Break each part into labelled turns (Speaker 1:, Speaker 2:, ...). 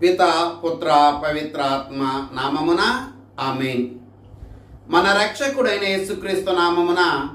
Speaker 1: పిత పుత్ర పవిత్రాత్మ నామమున ఆమెన్. మన రక్షకుడైన యేసుక్రీస్తు నామమున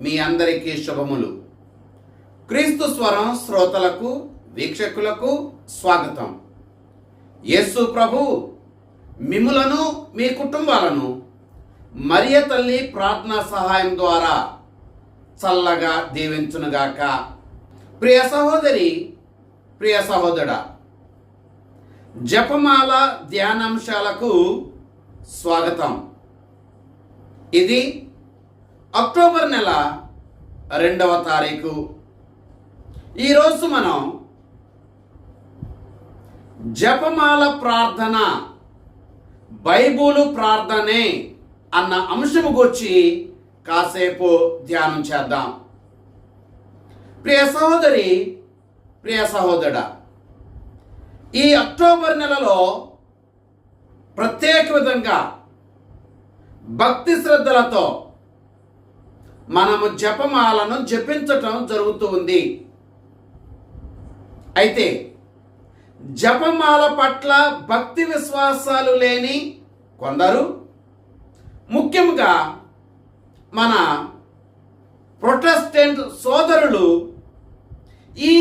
Speaker 1: మీ అందరికీ శుభములు. క్రీస్తు స్వరం శ్రోతలకు వీక్షకులకు స్వాగతం. యేసు ప్రభు మిములను మీ కుటుంబాలను మరియ తల్లి ప్రార్థనా సహాయం ద్వారా చల్లగా దీవించునుగాక. ప్రియ సహోదరి ప్రియ సహోదరా జపమాల ధ్యానాంశాలకు స్వాగతం. ఇది అక్టోబర్ నెల రెండవ తారీఖు. ఈరోజు మనం జపమాల ప్రార్థన బైబులు ప్రార్థనే అన్న అంశము గురించి కాసేపు ధ్యానం చేద్దాం. ప్రియ సహోదరి ప్రియ సహోదరుడా ఈ అక్టోబర్ నెలలో ప్రత్యేక విధంగా భక్తి శ్రద్ధలతో మనము జపమాలను జపించటం జరుగుతూ ఉంది. అయితే జపమాల పట్ల భక్తి విశ్వాసాలు లేని కొందరు ముఖ్యంగా మన ప్రొటెస్టెంట్ సోదరులు ఈ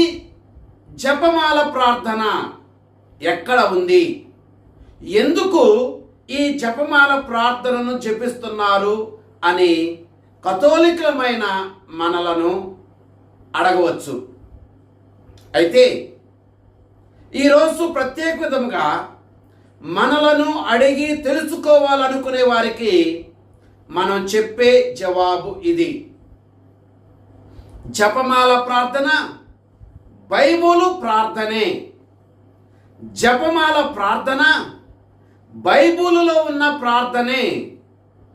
Speaker 1: జపమాల ప్రార్థన ఎక్కడ ఉంది? ఎందుకు ఈ జపమాల ప్రార్థనను జపిస్తున్నారు అని కథోలికమైన మనలను అడగవచ్చు. అయితే ఈరోజు ప్రత్యేక విధంగా మనలను అడిగి తెలుసుకోవాలనుకునే వారికి మనం చెప్పే జవాబు ఇది. జపమాల ప్రార్థన బైబులు ప్రార్థనే. జపమాల ప్రార్థన బైబులులో ఉన్న ప్రార్థనే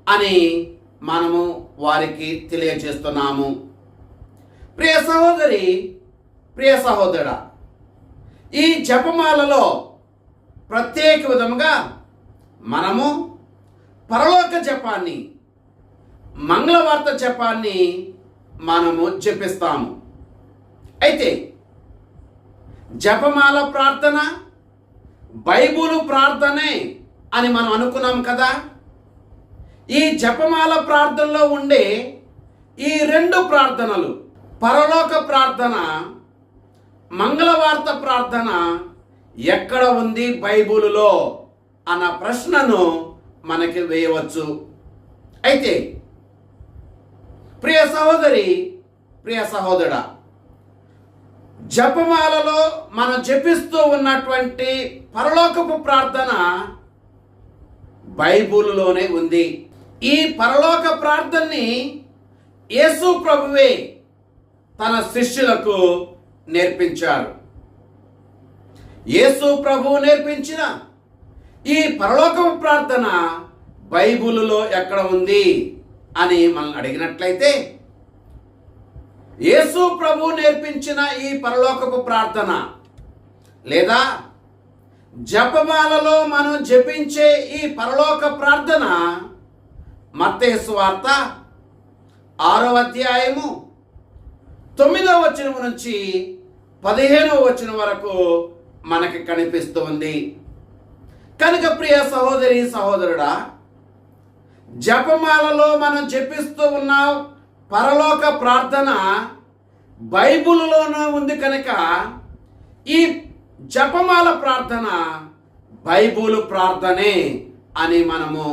Speaker 1: అని మనము వారికి తెలియజేస్తున్నాము. ప్రియ సహోదరి ప్రియ సహోదర ఈ జపమాలలో ప్రత్యేక విధముగా మనము పరలోక జపాన్ని మంగళవార్త జపాన్ని మనము జపిస్తాము. అయితే జపమాల ప్రార్థన బైబులు ప్రార్థనే అని మనం అనుకున్నాం కదా? ఈ జపమాల ప్రార్థనలో ఉండే ఈ రెండు ప్రార్థనలు పరలోక ప్రార్థన మంగళవార్త ప్రార్థన ఎక్కడ ఉంది బైబులులో అన్న ప్రశ్నను మనకి వేయవచ్చు. అయితే ప్రియ సహోదరి ప్రియ సహోదరా జపమాలలో మనం జపిస్తూ ఉన్నటువంటి పరలోకపు ప్రార్థన బైబుల్లోనే ఉంది. ఈ పరలోక ప్రార్థనని యేసు ప్రభువే తన శిష్యులకు నేర్పించారు. యేసు ప్రభువు నేర్పించిన ఈ పరలోకపు ప్రార్థన బైబుల్లో ఎక్కడ ఉంది అని మనం అడిగినట్లయితే యేసు ప్రభు నేర్పించిన ఈ పరలోకపు ప్రార్థన లేదా జపమాలలో మనం జపించే ఈ పరలోక ప్రార్థన మత్తేసు వార్త ఆరో అధ్యాయము తొమ్మిదవ వచనం నుంచి పదిహేనవ వచనం వరకు మనకి కనిపిస్తుంది. కనుక ప్రియ సహోదరి సహోదరుడా జపమాలలో మనం జపిస్తూ ఉన్న పరలోక ప్రార్థన బైబుల్లోనూ ఉంది కనుక ఈ జపమాల ప్రార్థన బైబుల్ ప్రార్థనే అని మనము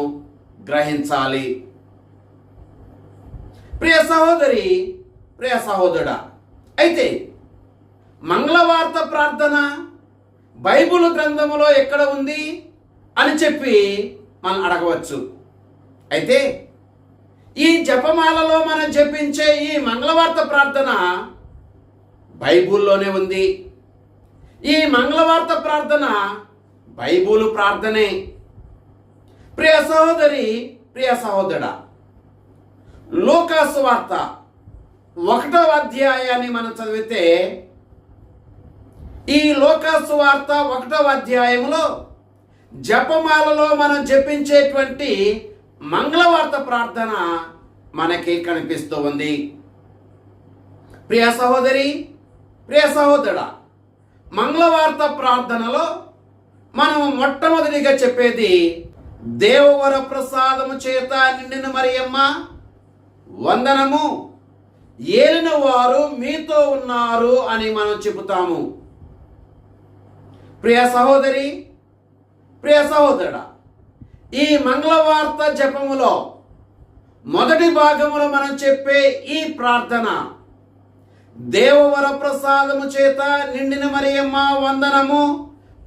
Speaker 1: గ్రహించాలి. ప్రియ సహోదరి ప్రియ సహోదరుడా అయితే మంగళవార్త ప్రార్థన బైబుల్ గ్రంథములో ఎక్కడ ఉంది అని చెప్పి మనం అడగవచ్చు. అయితే ఈ జపమాలలో మనం జపించే ఈ మంగళవార్త ప్రార్థన బైబుల్లోనే ఉంది. ఈ మంగళవార్త ప్రార్థన బైబుల్ ప్రార్థనే. ప్రియ సహోదరి ప్రియ సహోదరుడా లోకాసు వార్త ఒకటవ అధ్యాయాన్ని మనం చదివితే ఈ లోకాసు వార్త ఒకటవ అధ్యాయంలో జపమాలలో మనం జపించేటువంటి మంగళవార్త ప్రార్థన మనకి కనిపిస్తూ ఉంది. ప్రియ సహోదరి ప్రియ సహోదరుడా మంగళవార్త ప్రార్థనలో మనం మొట్టమొదటిగా చెప్పేది దేవవర ప్రసాదము చేత నిండిన మరియమ్మ వందనము. ఏలిన వారు మీతో ఉన్నారు అని మనం చెబుతాము. ప్రియ సహోదరి ప్రియ సహోదరుడా ఈ మంగళవార్త జపములో మొదటి భాగములో మనం చెప్పే ఈ ప్రార్థన. దేవవర ప్రసాదము చేత నిండిన మరియమ్మ వందనము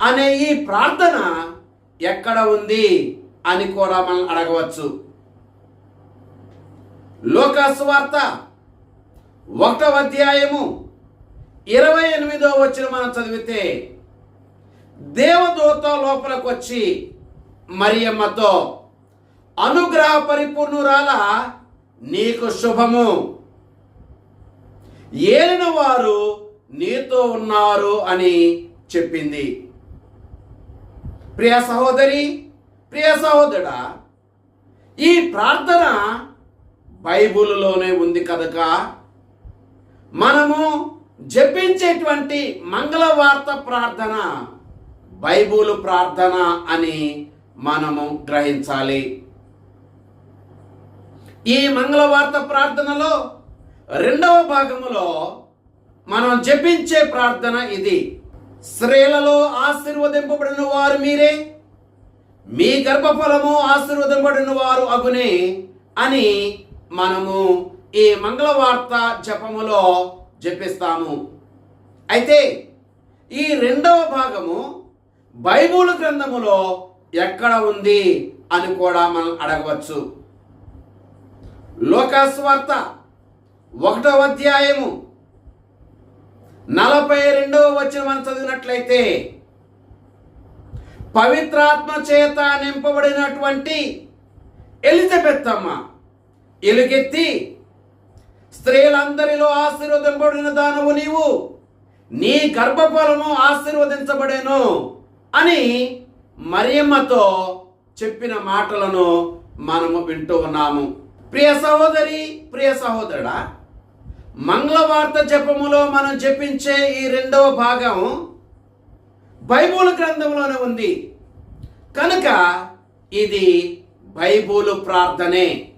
Speaker 1: అనే ఈ ప్రార్థన ఎక్కడ ఉంది అని కూడా మనం అడగవచ్చు. లోకాసువార్త ఒకటవ అధ్యాయము ఇరవై ఎనిమిదో వచ్చిన మనం చదివితే దేవదూత లోపలికి వచ్చి మరియమ్మతో అనుగ్రహ పరిపూర్ణురాల నీకు శుభము. ఏలిన వారు నీతో ఉన్నారు అని చెప్పింది. ప్రియ సహోదరి ప్రియ సహోదరుడా ఈ ప్రార్థన బైబిల్లోనే ఉంది కనుక మనము జపించేటువంటి మంగళవార్త ప్రార్థన బైబుల్ ప్రార్థన అని మనము గ్రహించాలి. ఈ మంగళవార్త ప్రార్థనలో రెండవ భాగములో మనం జపించే ప్రార్థన ఇది. స్త్రీలలో ఆశీర్వదింపబడిన వారు మీరే మీ గర్భఫలము ఆశీర్వదింపబడిన వారు అగునే అని మనము ఈ మంగళవార్త జపములో జపిస్తాము. అయితే ఈ రెండవ భాగము బైబుల్ గ్రంథములో ఎక్కడ ఉంది అని కూడా మనం అడగవచ్చు. లోకాస్వార్త ఒకటవ అధ్యాయము నలభై రెండవ వచ్చిన మనం చదివినట్లయితే పవిత్రాత్మ చేత నింపబడినటువంటి ఎలిజబెత్ అమ్మ ఎలుగెత్తి స్త్రీలందరిలో ఆశీర్వదింపబడిన దానవు నీవు నీ గర్భఫలము ఆశీర్వదించబడేను అని మరియమ్మతో చెప్పిన మాటలను మనము వింటూ ఉన్నాము. ప్రియ సహోదరి ప్రియ సహోదరుడా మంగళవార్త జపములో మనం జపించే ఈ రెండవ భాగం బైబుల్ గ్రంథంలోనే ఉంది. కనుక ఇది బైబుల్ ప్రార్థనే.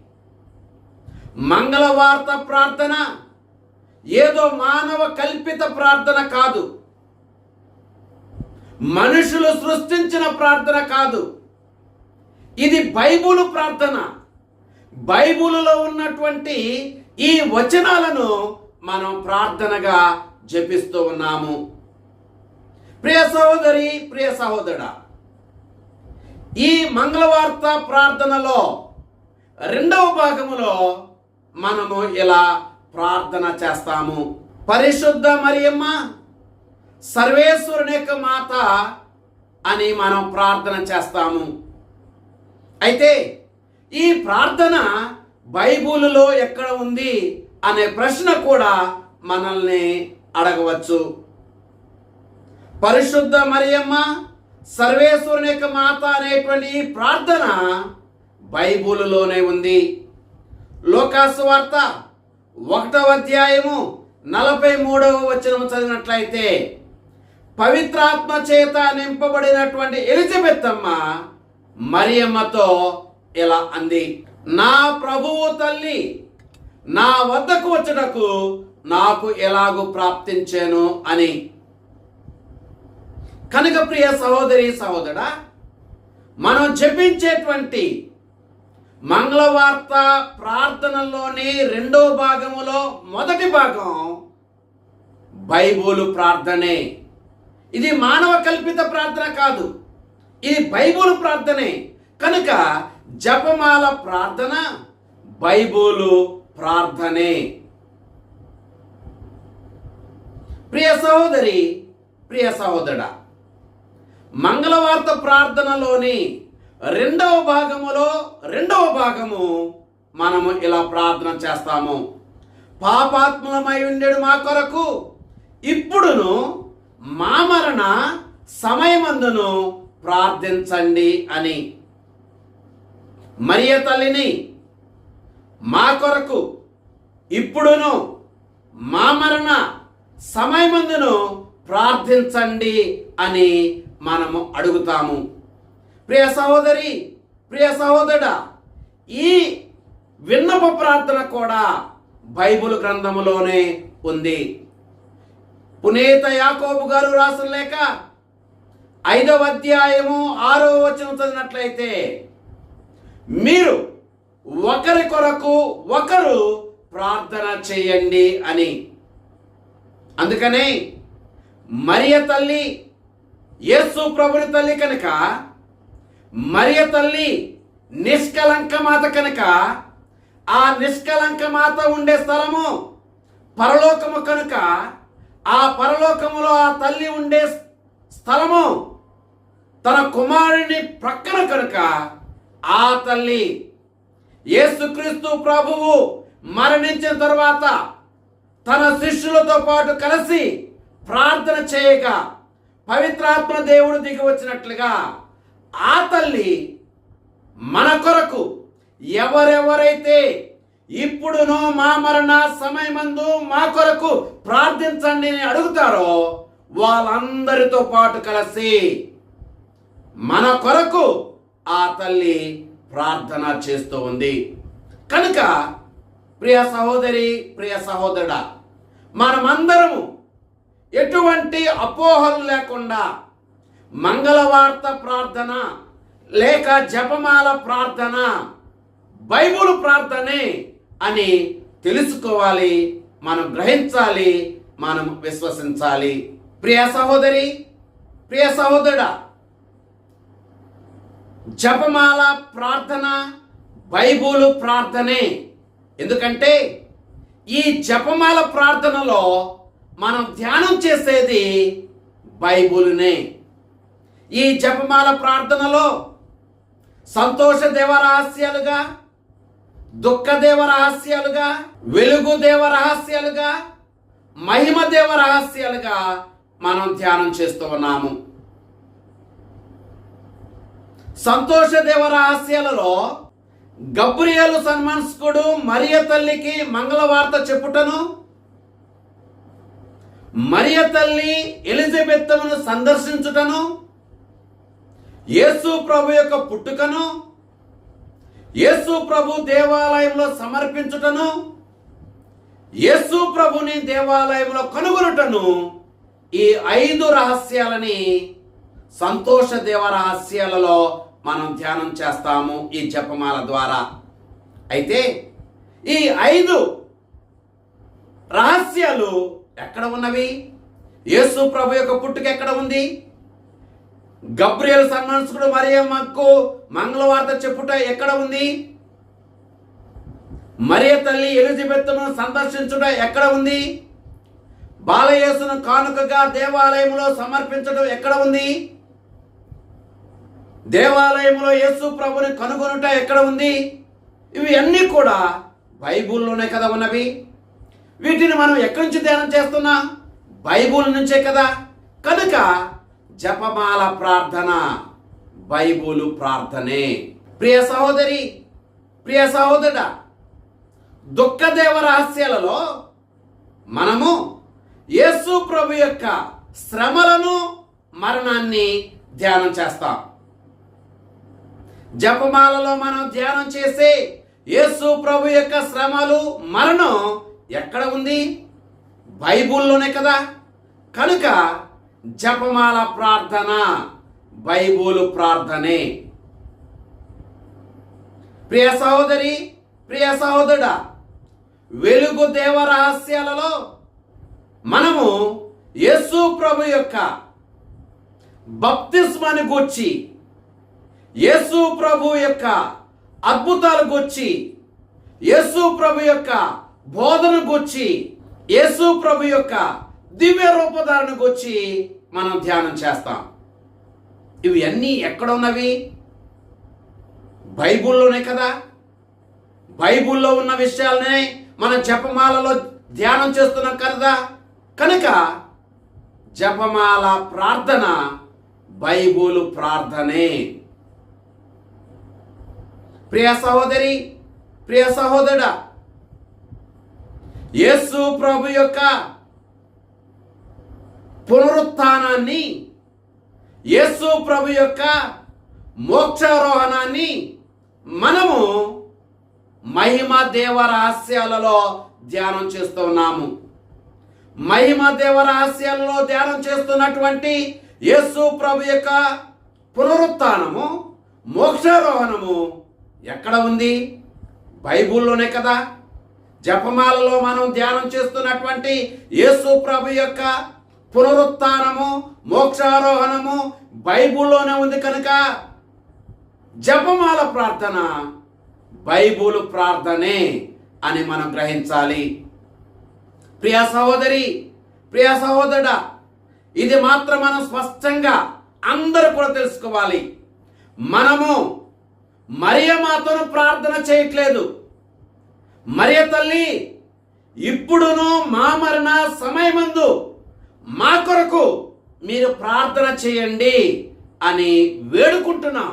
Speaker 1: మంగళవార్త ప్రార్థన ఏదో మానవ కల్పిత ప్రార్థన కాదు. మనుషులు సృష్టించిన ప్రార్థన కాదు. ఇది బైబుల్ ప్రార్థన. బైబుల్లో ఉన్నటువంటి ఈ వచనాలను మనం ప్రార్థనగా జపిస్తూ ఉన్నాము. ప్రియ సహోదరి ప్రియ సహోదరుడా ఈ మంగళవార్త ప్రార్థనలో రెండవ భాగములో మనము ఇలా ప్రార్థన చేస్తాము. పరిశుద్ధ మరియమ్మ సర్వేశ్వరుని యొక్క మాత అని మనం ప్రార్థన చేస్తాము. అయితే ఈ ప్రార్థన బైబుల్లో ఎక్కడ ఉంది అనే ప్రశ్న కూడా మనల్ని అడగవచ్చు. పరిశుద్ధ మరియమ్మ సర్వేశ్వరుని యొక్క మాత అనేటువంటి ఈ ప్రార్థన బైబుల్లోనే ఉంది. లోకాసు వార్త ఒకటవ అధ్యాయము నలభై మూడవ వచనం చదివినట్లయితే పవిత్రాత్మ చేత నింపబడినటువంటి ఎలిజబెత్ అమ్మ మరియమ్మతో ఇలా అంది నా ప్రభువు తల్లి నా వద్దకు వచ్చుటకు నాకు ఎలాగూ ప్రాప్తించాను? అని. కనుక ప్రియ సహోదరి సహోదరా మనం జపించేటువంటి మంగళవార్త ప్రార్థనలోని రెండో భాగములో మొదటి భాగం బైబుల్ ప్రార్థనే. ఇది మానవ కల్పిత ప్రార్థన కాదు. ఇది బైబుల్ ప్రార్థనే. కనుక జపమాల ప్రార్థన బైబులు ప్రార్థనే. ప్రియ సహోదరి ప్రియ సహోదరుడా మంగళవార్త ప్రార్థనలోని రెండవ భాగములో రెండవ భాగము మనము ఇలా ప్రార్థన చేస్తాము. పాపాత్ములమై ఉండేడు మా కొరకు ఇప్పుడును మా మరణ సమయమందును ప్రార్థించండి అని. మరియ తల్లిని మా కొరకు ఇప్పుడును మా మరణ సమయమందును ప్రార్థించండి అని మనము అడుగుతాము. ప్రియ సహోదరి ప్రియ సహోదరుడా ఈ విన్నప ప్రార్థన కూడా బైబిల్ గ్రంథములోనే ఉంది. పునీత యాకోబు గారు రాసిన లేక ఐదవ అధ్యాయము ఆరో వచనం చదివినట్లయితే మీరు ఒకరి కొరకు ఒకరు ప్రార్థన చేయండి అని. అందుకనే మరియ తల్లి యేసు ప్రభుని తల్లి కనుక మరియ తల్లి నిష్కలంక మాత కనుక ఆ నిష్కలంక మాత ఉండే స్థలము పరలోకము కనుక ఆ పరలోకములో ఆ తల్లి ఉండే స్థలము తన కుమారుని ప్రక్కన కనుక ఆ తల్లి యేసుక్రీస్తు ప్రభువు మరణించిన తర్వాత తన శిష్యులతో పాటు కలిసి ప్రార్థన చేయగా పవిత్రాత్మ దేవుడు దిగి వచ్చినట్లుగా ఆ తల్లి మన కొరకు ఎవరెవరైతే ఇప్పుడును మా మరణ సమయమందు మా కొరకు ప్రార్థించండి అని అడుగుతారో వాళ్ళందరితో పాటు కలిసి మన కొరకు ఆ తల్లి ప్రార్థన చేస్తూ ఉంది. కనుక ప్రియ సహోదరి ప్రియ సహోదరుడా మనమందరము ఎటువంటి అపోహలు లేకుండా మంగళవార్త ప్రార్థన లేక జపమాల ప్రార్థన బైబుల్ ప్రార్థనే అని తెలుసుకోవాలి మనం గ్రహించాలి మనం విశ్వసించాలి. ప్రియ సహోదరి ప్రియ సహోదరుడా జపమాల ప్రార్థన బైబుల్ ప్రార్థనే. ఎందుకంటే ఈ జపమాల ప్రార్థనలో మనం ధ్యానం చేసేది బైబుల్నే. ఈ జపమాల ప్రార్థనలో సంతోష దేవ దుఃఖదేవ దుఃఖ రహస్యాలుగా వెలుగు దేవ రహస్యాలుగా మహిమ దేవ రహస్యాలుగా మనం ధ్యానం చేస్తూ ఉన్నాము. సంతోష దేవ రహస్యాలలో గబ్రియలు సన్మాన్స్కుడు మరియ తల్లికి మంగళవార్త చెప్పుటను మరియ తల్లి ఎలిజబెత్తమును సందర్శించుటను యేసు ప్రభు యొక్క పుట్టుకను యేసు ప్రభు దేవాలయంలో సమర్పించుటను యేసు ప్రభుని దేవాలయంలో కనుగొనుటను ఈ ఐదు రహస్యాలని సంతోష దేవ రహస్యాలలో మనం ధ్యానం చేస్తాము ఈ జపమాల ద్వారా. అయితే ఈ ఐదు రహస్యాలు ఎక్కడ ఉన్నవి? యేసు ప్రభు యొక్క పుట్టుక ఎక్కడ ఉంది? గబ్రియల్ సన్మానసుకుడు మరియమ్మకు మంగళవార్త చెప్పుట ఎక్కడ ఉంది? మరియ తల్లి ఎలిజబెత్తును సందర్శించుట ఎక్కడ ఉంది? బాలయేసును కానుకగా దేవాలయంలో సమర్పించడం ఎక్కడ ఉంది? దేవాలయంలో యేసు ప్రభుని కనుగొనుట ఎక్కడ ఉంది? ఇవి అన్నీ కూడా బైబుల్లోనే కదా ఉన్నవి. వీటిని మనం ఎక్కడి నుంచి ధ్యానం చేస్తున్నా? బైబుల్ నుంచే కదా. కనుక జపమాల ప్రార్థన బైబులు ప్రార్థనే. ప్రియ సహోదరి ప్రియ సహోదరుడ దుఃఖదేవ రహస్యాలలో మనము యేసు ప్రభు యొక్క శ్రమలను మరణాన్ని ధ్యానం చేస్తాం. జపమాలలో మనం ధ్యానం చేసే యేసు ప్రభు యొక్క శ్రమలు మరణం ఎక్కడ ఉంది? బైబుల్లోనే కదా. కనుక జపమాల ప్రార్థన బైబుల్ ప్రార్థనే. ప్రియ సహోదరి ప్రియ సహోదరుడా వెలుగు దేవ రహస్యాలలో మనము యేసు ప్రభు యొక్క బప్తిస్మాని గూర్చి యేసు ప్రభు యొక్క అద్భుతాలు గూర్చి యేసు ప్రభు యొక్క బోధన గూర్చి యేసు ప్రభు యొక్క దివ్య రూపధారణకు వచ్చి మనం ధ్యానం చేస్తాం. ఇవి అన్నీ ఎక్కడ బైబుల్లోనే కదా? బైబుల్లో ఉన్న విషయాలనే మనం జపమాలలో ధ్యానం చేస్తున్నాం కదా? కనుక జపమాల ప్రార్థన బైబుల్ ప్రార్థనే. ప్రియ సహోదరి ప్రియ సహోదరుడా యేసు ప్రభు యొక్క పునరుత్థానాన్ని యేసు ప్రభు యొక్క మోక్షారోహణాన్ని మనము మహిమ దేవ రహస్యాలలో ధ్యానం చేస్తున్నాము మహిమ దేవ రహస్యాలలో ధ్యానం చేస్తున్నటువంటి యేసు ప్రభు యొక్క పునరుత్నము మోక్షారోహణము ఎక్కడ ఉంది? బైబిల్లోనే కదా. జపమాలలో మనం ధ్యానం చేస్తున్నటువంటి యేసు ప్రభు యొక్క పునరుత్నము మోక్షారోహణము బైబుల్లోనే ఉంది కనుక జపమాల ప్రార్థన బైబుల్ ప్రార్థనే అని మనం గ్రహించాలి. ప్రియ సహోదరి ప్రియ సహోదరుడ ఇది మాత్రం మనం స్పష్టంగా అందరూ కూడా తెలుసుకోవాలి. మనము మరియ మాతను ప్రార్థన చేయట్లేదు. మరియ తల్లి ఇప్పుడును మా మరణ సమయమందు మా కొరకు మీరు ప్రార్థన చేయండి అని వేడుకుంటున్నాం.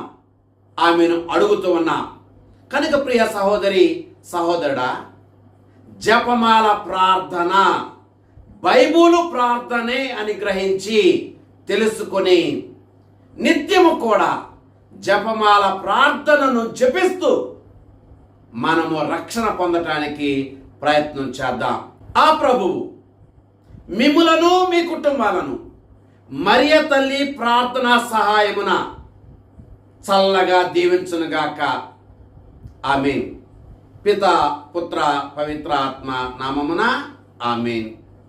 Speaker 1: ఆమెను అడుగుతూ ఉన్నాం కనుక ప్రియ సహోదరి సహోదరుడా జపమాల ప్రార్థన బైబులు ప్రార్థనే అని గ్రహించి తెలుసుకొని నిత్యము కూడా జపమాల ప్రార్థనను జపిస్తూ మనము రక్షణ పొందటానికి ప్రయత్నం చేద్దాం. ఆ ప్రభువు మిమ్ములను మీ కుటుంబాలను మరియ తల్లి ప్రార్థన సహాయమున చల్లగా దీవించునుగాక. ఆమెన్. పిత పుత్ర పవిత్ర ఆత్మ నామమున ఆమెన్.